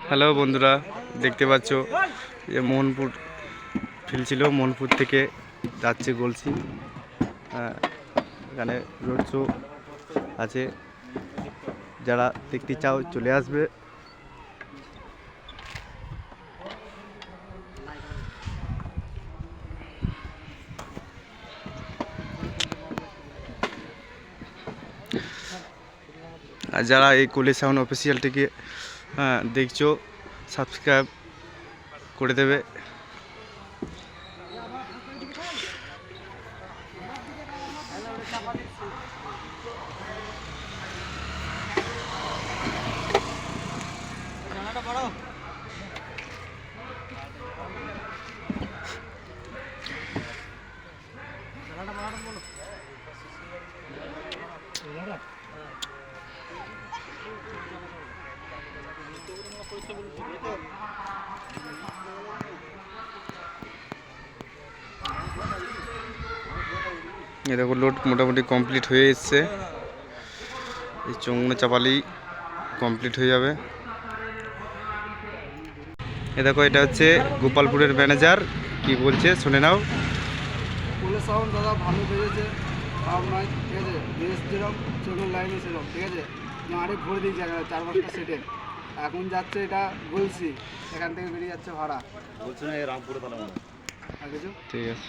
Hello বন্ধুরা দেখতে পাচ্ছ যে মোহনপুর ফিল ছিল মোহনপুর থেকে যাচ্ছে গলসি। হ্যাঁ, এখানে রোড শো আছে। যারা দেখতে চাও চলে আসবে। আর যারা এই কলেজ সাউন্ড অফিসিয়ালটিকে হ্যাঁ, দেখছ সাবস্ক্রাইব করে দেবে। এ দেখো লোড মোটামুটি কমপ্লিট হয়ে এসছে। এই চঙ্গুনো চাপালি কমপ্লিট হয়ে যাবে। এ দেখো, এটা হচ্ছে গোপালপুরের ম্যানেজার কি বলছে, শুনে নাও। ফুলের সাউন্ড, দাদা, ভালো বেজেছে। ঠিক আছে? লাইনে সেরকম ঠিক আছে? ভরে দিয়েছে এখানে চার পাঁচটা সেটে এখন যাচ্ছে এটা বলছি এখান থেকে বেরিয়ে যাচ্ছে ভাড়া। বলছি না এই রামপুরে তাহলে মনে হয়। আর কিছু? ঠিক আছে।